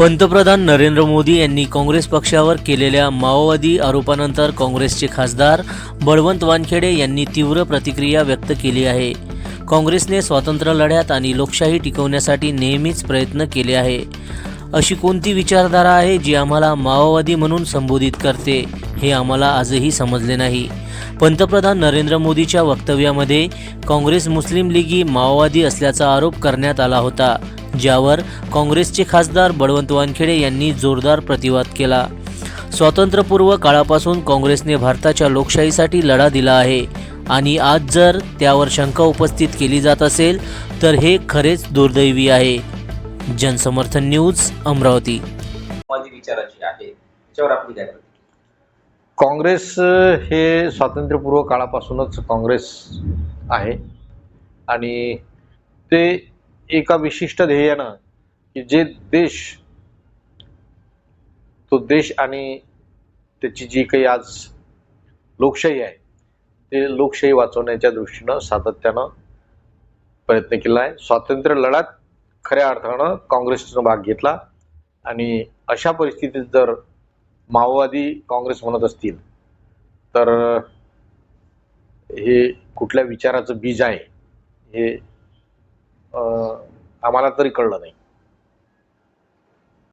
पंतप्रधान नरेंद्र मोदी यांनी काँग्रेस पक्षावर केलेल्या माओवादी आरोपानंतर काँग्रेसचे खासदार बळवंत वानखेडे यांनी तीव्र प्रतिक्रिया व्यक्त केली आहे. काँग्रेसने स्वातंत्र्य लढ्यात आणि लोकशाही टिकवण्यासाठी नेहमीच प्रयत्न केले आहे. अशी कोणती विचारधारा आहे जी आम्हाला माओवादी म्हणून संबोधित करते हे आम्हाला आजही समजले नाही. पंतप्रधान नरेंद्र मोदीच्या वक्तव्यामध्ये काँग्रेस मुस्लिम लीगी माओवादी असल्याचा आरोप करण्यात आला होता ज्यावर काँग्रेसचे खासदार बळवंत वानखेडे यांनी जोरदार प्रतिवाद केला. स्वातंत्र्यपूर्व काळापासून काँग्रेसने भारताच्या लोकशाहीसाठी लढा दिला आहे आणि आज जर त्यावर शंका उपस्थित केली जात असेल तर हे खरेच दुर्दैवी आहे. जनसमर्थन न्यूज अमरावती. विचाराची आहे. त्याच्यावर आपली काय प्रतिक्रिया? काँग्रेस हे स्वातंत्र्यपूर्व काळापासूनच काँग्रेस आहे. आणि ते एका विशिष्ट ध्येयानं की जे देश तो देश आणि त्याची जी काही आज लोकशाही आहे ते लोकशाही वाचवण्याच्या दृष्टीनं सातत्यानं प्रयत्न केला आहे. स्वातंत्र्य लढ्यात खऱ्या अर्थानं काँग्रेसनं भाग घेतला आणि अशा परिस्थितीत जर माओवादी काँग्रेस म्हणत असतील तर हे कुठल्या विचाराचं बीज आहे हे आम्हाला तरी कळलं नाही.